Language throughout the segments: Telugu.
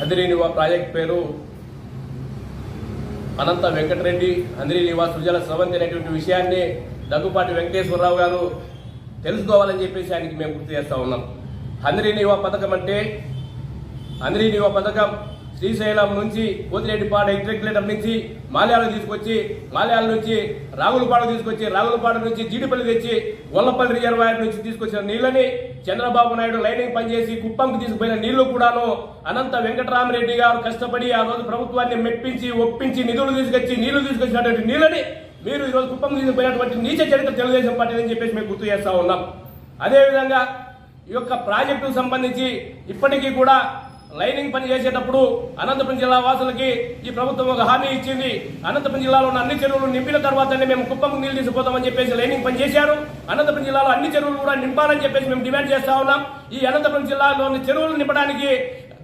అందిరినివా ప్రాజెక్ట్ పేరు అనంత వెంకటరెడ్డి హందిరి నివాస్ సుజల స్రవంతి అనేటువంటి విషయాన్ని దగ్గుపాటి వెంకటేశ్వరరావు గారు తెలుసుకోవాలని చెప్పేసి ఆయనకి మేము గుర్తు చేస్తా ఉన్నాం. అందిరినివా పథకం అంటే అందిరినివా పథకం శ్రీశైలం నుంచి కోతిరెడ్డిపాడ ఇంటర్గ్రేటర్ నుంచి మాల్యాలు తీసుకొచ్చి మాల్యాల నుంచి రాగులపాడ తీసుకొచ్చి రాగులపాడ నుంచి జీడిపల్లి తెచ్చి గొల్లపల్లి రిజర్వాయర్ నుంచి తీసుకొచ్చిన నీళ్ళని చంద్రబాబు నాయుడు లైనింగ్ పనిచేసి కుప్పంకి తీసుకుపోయిన నీళ్ళు కూడాను అనంత వెంకటరామరెడ్డి గారు కష్టపడి ఆ రోజు ప్రభుత్వాన్ని మెప్పించి ఒప్పించి నిధులు తీసుకొచ్చి నీళ్ళు తీసుకొచ్చినటువంటి నీళ్ళని మీరు ఈరోజు కుప్పం తీసుకుపోయినటువంటి నీచ చరిత్ర తెలుగుదేశం పార్టీ అని చెప్పేసి మేము గుర్తు చేస్తా ఉన్నాం. అదేవిధంగా ఈ యొక్క ప్రాజెక్టుకు సంబంధించి ఇప్పటికీ కూడా లైనింగ్ పని చేసేటప్పుడు అనంతపురం జిల్లా వాసులకి ఈ ప్రభుత్వం ఒక హామీ ఇచ్చింది. అనంతపురం జిల్లాలో ఉన్న అన్ని చెరువులు నింపిన తర్వాతనే మేము కుప్పంకు నీళ్ళు తీసుకుపోతామని చెప్పేసి లైనింగ్ పని చేశారు. అనంతపురం జిల్లాలో అన్ని చెరువులు కూడా నింపాలని చెప్పేసి మేము డిమాండ్ చేస్తా ఉన్నాం. ఈ అనంతపురం జిల్లాలోని చెరువులు నింపడానికి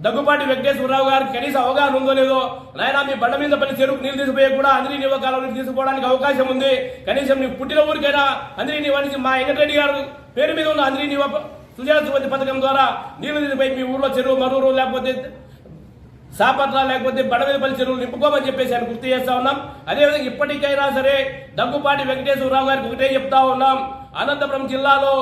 దగ్గుపాటి వెంకటేశ్వరరావు గారికి కనీస అవగాహన ఉందో లేదో నాయన మీ బండ మీద పని చెరుకు నీళ్ళు తీసుకుపోయే కూడా అందరి నివ్వకాలం తీసుకోవడానికి అవకాశం ఉంది. కనీసం నీ పుట్టిన ఊరికైనా అందరి నివ్వ మా వెంకటరెడ్డి గారు పేరు మీద ఉన్న అందరి నివ్వ సుజల సుమతి పథకం ద్వారా నీళ్ళు నిలిపై మీ ఊర్లో చెరువు మరూరు లేకపోతే సాపట్ల లేకపోతే బడవేపల్లి చెరువులు నింపుకోమని చెప్పేసి ఆయన గుర్తు చేస్తా ఉన్నాం. అదేవిధంగా ఇప్పటికైనా సరే దగ్గుపాటి వెంకటేశ్వరరావు గారికి ఒకటే చెప్తా ఉన్నాం. అనంతపురం జిల్లాలో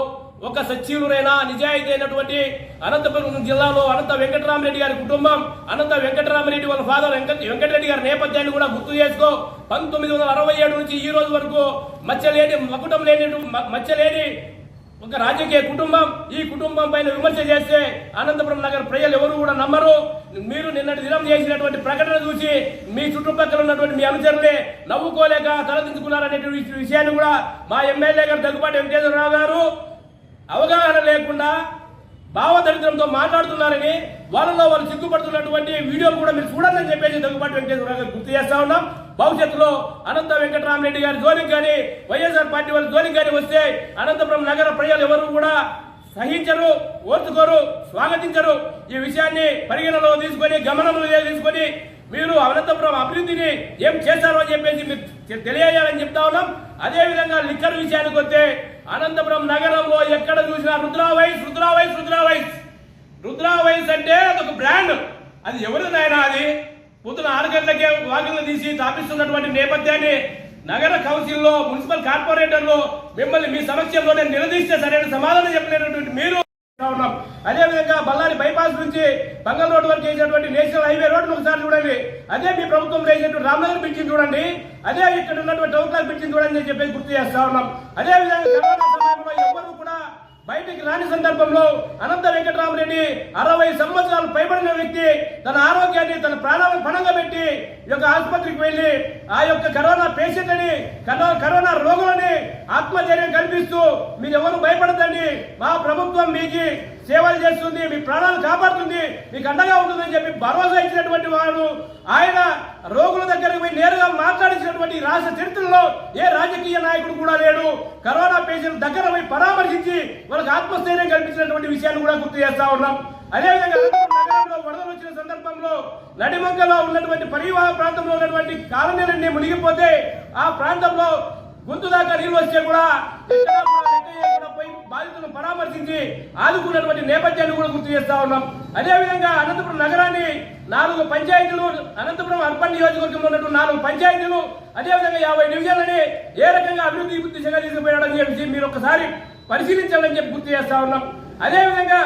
ఒక సచివులైన నిజాయితీ అయినటువంటి అనంతపురం జిల్లాలో అనంత వెంకటరామరెడ్డి గారి కుటుంబం అనంత వెంకటరామరెడ్డి వాళ్ళ ఫాదర్ వెంకట వెంకటరెడ్డి గారి నేపథ్యాన్ని కూడా గుర్తు చేసుకో. పంతొమ్మిది వందల అరవై ఏడు నుంచి ఈ రోజు వరకు మచ్చలేని మకుటం లేని మచ్చలేని ఒక రాజకీయ కుటుంబం ఈ కుటుంబం పైన విమర్శ చేస్తే అనంతపురం నగర ప్రజలు ఎవరు కూడా నమ్మరు. మీరు నిన్నటి దినం చేసినటువంటి ప్రకటన చూసి మీ చుట్టుపక్కల ఉన్నటువంటి మీ అనుచరులే నవ్వుకోలేక తలదించుకున్నారనేటువంటి విషయాన్ని కూడా మా ఎమ్మెల్యే గారు దగ్గుపాటి వెంకటేశ్వరరావు గారు అవగాహన లేకుండా భావదరిద్రంతో మాట్లాడుతున్నారని వాళ్ళలో వాళ్ళు సిగ్గుపడుతున్నటువంటి వీడియోలు కూడా మీరు చూడాలని చెప్పేసి దగ్గుబాటి వెంకటేశ్వర గారు గుర్తు చేస్తా ఉన్నాం. భవిష్యత్తులో అనంత వెంకటరామరెడ్డి గారి జోలికి కానీ వైఎస్ఆర్ పార్టీ వాళ్ళ జోలికి కానీ వస్తే అనంతపురం నగర ప్రజలు ఎవరు కూడా సహించరు ఓర్చుకోరు స్వాగతించరు. ఈ విషయాన్ని పరిగణలో తీసుకొని గమనంలో తీసుకొని మీరు అనంతపురం అభివృద్ధిని ఏం చేశారో అని చెప్పేసి మీరు తె- తెలియజేయాలని చెప్తా ఉన్నాం. అదేవిధంగా లిక్కర్ విషయానికి వస్తే అనంతపురం నగరంలో ఎక్కడ చూసినా Rudra vice Rudra vice Rudra vice Rudra vice అంటే అదొక బ్రాండ్. అది ఎవరిది నాయన అది? పొద్దున ఆరు గంటలకే వాకింగ్లు తీసి తాపిస్తున్నటువంటి నేపథ్యాన్ని నగర కౌన్సిల్లో మున్సిపల్ కార్పొరేటర్లు మిమ్మల్ని మీ సమక్షంలోనే నిలదీస్తే సరైన సమాధానం చెప్పలేనటువంటి మీరు ఉన్నాం. అదేవిధంగా బళ్ళారి బైపాస్ నుంచి బంగల్ రోడ్ వరకు వేసినటువంటి నేషనల్ హైవే రోడ్డు ఒకసారి చూడండి. అదే మీ ప్రభుత్వం వేసినటువంటి రామ్నగర్ బ్రిడ్జిని చూడండి. అదే ఇక్కడ ఉన్నటువంటి టౌన్ క్లాస్ బ్రిడ్జిని చూడండి అని చెప్పేసి గుర్తు చేస్తా ఉన్నాం. అదే బయటికి రాని సందర్భంలో అనంత వెంకటరామరెడ్డి అరవై సంవత్సరాలు పైబడిన వ్యక్తి తన ఆరోగ్యాన్ని తన ప్రాణాలను పణంగా పెట్టి ఈ యొక్క ఆసుపత్రికి వెళ్ళి ఆ యొక్క కరోనా పేషెంట్లని కరో- కరోనా రోగులని ఆత్మధైర్యం కల్పిస్తూ మీరు ఎవరు భయపడదండి మా ప్రభుత్వం మీకు సేవలు చేస్తుంది మీ ప్రాణాలు కాపాడుతుంది మీకు అండగా ఉంటుందని చెప్పి భరోసా ఇచ్చినటువంటి వారు ఆయన రోగుల దగ్గరకు పోయి నేరుగా మాట్లాడించినటువంటి రాష్ట్ర చరిత్రలో ఏ రాజకీయ నాయకుడు కూడా లేడు. కరోనా పేషెంట్ దగ్గర పోయి పరామర్శించి వాళ్ళకి ఆత్మస్థైర్యం కల్పించినటువంటి విషయాన్ని కూడా గుర్తు చేస్తా ఉన్నాం. అదేవిధంగా నగరంలో వరదలు వచ్చిన సందర్భంలో నడిమంగలో ఉన్నటువంటి పరివాహ ప్రాంతంలో ఉన్నటువంటి కాలనీలన్నీ మునిగిపోతే ఆ ప్రాంతంలో గుంతు దాకా నీళ్ళు వస్తే కూడా బాధితులను పరామర్శించి ఆదుకున్నటువంటి నేపథ్యాన్ని కూడా గుర్తు చేస్తా ఉన్నాం. అదేవిధంగా అనంతపురం నగరాన్ని నాలుగు పంచాయతీలు అనంతపురం అర్బన్ నియోజకవర్గంలో ఉన్నటువంటి నాలుగు పంచాయతీలు అదేవిధంగా యాభై డివిజన్లని ఏ రకంగా అభివృద్ధి దిశగా తీసుకుపోయాడని చెప్పి మీరు ఒకసారి పరిశీలించాలని చెప్పి గుర్తు చేస్తా ఉన్నాం. అదేవిధంగా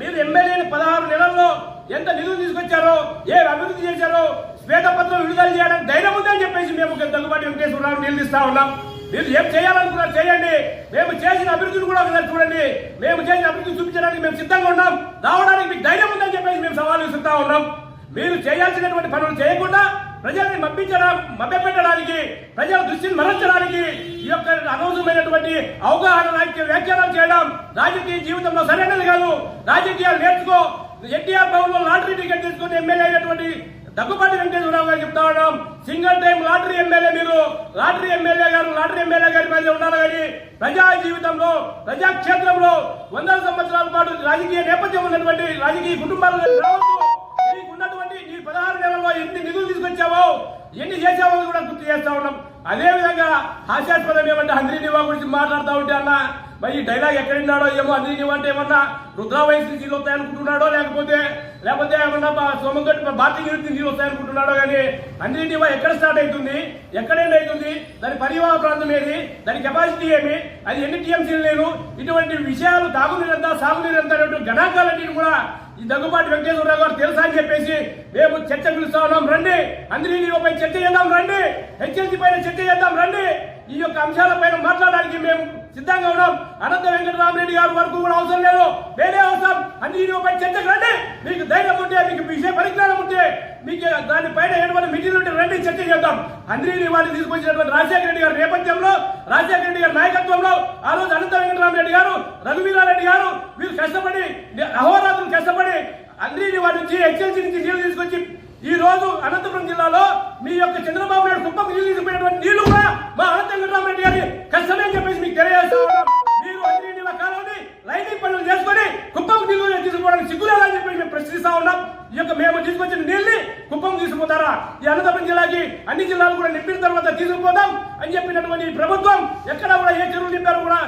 మీరు ఎమ్మెల్యేని పదహారు నెలల్లో ఎంత నిధులు తీసుకొచ్చారో ఏ అభివృద్ధి చేశారో శ్వేతపత్రం విడుదల చేయడానికి ధైర్యం ఉందని చెప్పేసి మేము తగ్గుబాటు వెంకటేశ్వరరావు నిలదీస్తా ఉన్నాం. మీరు ఏం చేయాలనుకున్నారు చేయండి. మేము చేసిన అభివృద్ధిని కూడా ఒకసారి చూడండి. మేము చేసిన అభివృద్ధి చూపించడానికి మేము సిద్ధంగా ఉన్నాం. రావడానికి మీకు ధైర్యం ఉందని చెప్పేసి మేము సవాలు విసురుతా ఉన్నాం. మీరు చేయాల్సినటువంటి పనులు చేయకుండా ప్రజల్ని మప్పించడం మభ్యపెట్టడానికి ప్రజల దృష్టిని మరల్చడానికి ఈ యొక్క అనవసరమైనటువంటి అవగాహన రాజకీయ వ్యాఖ్యానాలు చేయడం రాజకీయ జీవితంలో సరైనది కాదు. రాజకీయాలు నేర్చుకో. ఎన్టీఆర్ భవన్లో లాటరీ టికెట్ తీసుకుని ఎమ్మెల్యే అయినటువంటి దగ్గుపాటి వెంకటేశ్వరరావు గారు చెప్తా ఉన్నాం. సింగిల్ టైం లాటరీ ఎమ్మెల్యే మీరు. లాటరీ ఎమ్మెల్యే గారు లాటరీ ఎమ్మెల్యే గారి మీద ఉండాలి కానీ ప్రజా జీవితంలో ప్రజాక్షేత్రంలో వందల సంవత్సరాల పాటు రాజకీయ నేపథ్యం ఉన్నటువంటి రాజకీయ కుటుంబాలను ఉన్నటువంటి నీ పదహారు నెలల్లో ఎన్ని నిధులు తీసుకొచ్చావో ఎన్ని చేసావో కూడా గుర్తు చేస్తా ఉన్నాం. అదే విధంగా హాస్యాస్పదం ఏమంటే హంద్రీనివా గురించి మాట్లాడుతూ ఉంటే అన్న మరి ఈ డైలాగ్ ఎక్కడ ఉన్నాడో ఏమో హంద్రీనివా అంటే ఏమన్నా రుద్రావయసు అనుకుంటున్నాడో లేకపోతే లేకపోతే ఏమన్నా మా సోమంతోటి భారతీయ యూనిట్ నీళ్ళు వస్తాయనుకుంటున్నాడో కానీ అన్నింటి ఎక్కడ స్టార్ట్ అవుతుంది? ఎక్కడైనా అవుతుంది. దాని పరివాహ ప్రాంతం ఏది? దాని కెపాసిటీ ఏమి? అది ఎన్ని టీఎంసీలు లేను ఇటువంటి విషయాలు తాగునీరు ఎంత సాగునీరు ఎంత అనేటువంటి కూడా ఈ దగ్గుబాటి వెంకటేశ్వరరావు గారు తెలుసా అని చెప్పేసి మేము చర్చ పిలుస్తా ఉన్నాం. రండి! అందరి పై చర్చ చేద్దాం. రండి! హెచ్ఎల్సీ పైన చర్చ చేద్దాం. రండి! ఈ యొక్క అంశాలపైన మాట్లాడడానికి మేము సిద్ధంగా ఉన్నాం. అనంత వెంకటరామరెడ్డి గారి వరకు కూడా అవసరం లేదు. వేరే అవసరం. అన్ని పై చర్చకు రండి. మీకు ధైర్యం ఉంటే మీకు విషయ పరిజ్ఞానం ఉంటే మీకు దానిపైన ఏమైనా మిగిలి ఉంటే రండి చర్చ చేద్దాం. అందరినీ వాళ్ళు తీసుకొచ్చినటువంటి రాజశేఖర రెడ్డి గారి నేపథ్యంలో రాజశేఖర రెడ్డి గారి నాయకత్వంలో ఆ రోజు అనంత వెంకటరామరెడ్డి గారు రఘువీరారెడ్డి గారు వీరు కష్టపడి అహోరాత్రులు కష్టపడి అందరినీ వారి నుంచి హెచ్ఎల్సీ నుంచి నీళ్ళు తీసుకొచ్చి ఈ రోజు అనంతపురం జిల్లాలో మీ యొక్క చంద్రబాబు నాయుడు కుప్పకు నీళ్ళు తీసుకుపోయినటువంటి నీళ్ళు తెలియజేస్తా ఉన్నాం మీరు అన్ని నీళ్ళ కాలంలో పనులు చేసుకొని కుప్పం నీళ్ళు తీసుకుపోవడానికి సిగ్గులేదని చెప్పి మేము ప్రశ్నిస్తా ఉన్నాం. ఈ యొక్క మేము తీసుకొచ్చిన నీళ్ళని కుప్పం తీసుకుపోతారా? ఈ అనంతపురం జిల్లాకి అన్ని జిల్లాలు కూడా నింపిన తర్వాత తీసుకుపోతాం అని చెప్పినటువంటి ప్రభుత్వం ఎక్కడ కూడా ఏ చెరువులు నింపారు కూడా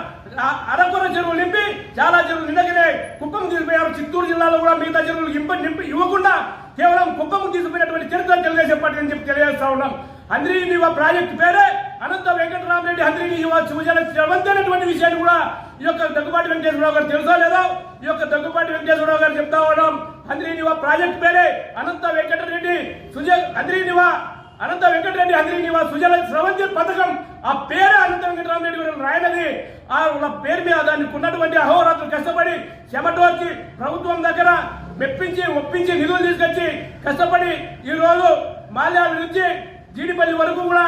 ఆ- అరకొర చెరువులు నింపి చాలా చెరువులు నిండగానే కుప్పం తీసుకుపోయారు. చిత్తూరు జిల్లాలో కూడా మిగతా చెరువులు ఇంప నింపి ఇవ్వకుండా కేవలం కుప్పం తీసుకుపోయినటువంటి చరిత్ర తెలుగుదేశం పార్టీ అని చెప్పి తెలియజేస్తా ఉన్నాం. అందరి యువ ప్రాజెక్టు పేరే అనంత వెంకటరామరెడ్డి అందరి యువ సుజల శ్రవంతి విషయాన్ని కూడా ఈ యొక్క దగ్గుబాటి వెంకటేశ్వరరావు గారు తెలుసా లేదా? ఈ యొక్క దగ్గుబాటి వెంకటేశ్వరరావు గారు చెప్తా ఉన్నాం. అందరి ప్రాజెక్టు పేరే అనంత వెంకటరెడ్డి సుజ అందరి అనంత వెంకటరెడ్డి అందరి సుజల స్రవంతి పథకం. ఆ పేరు అనంత వెంకటరామరెడ్డి గారు రాయనది. ఆ పేరు మీద దానికి ఉన్నటువంటి అహోరాత్రులు కష్టపడి చెమటోర్చి ప్రభుత్వం దగ్గర మెప్పించి ఒప్పించి నిధులు తీసుకొచ్చి కష్టపడి ఈరోజు మాల్యాల నుంచి జీడిపల్లి వరకు కూడా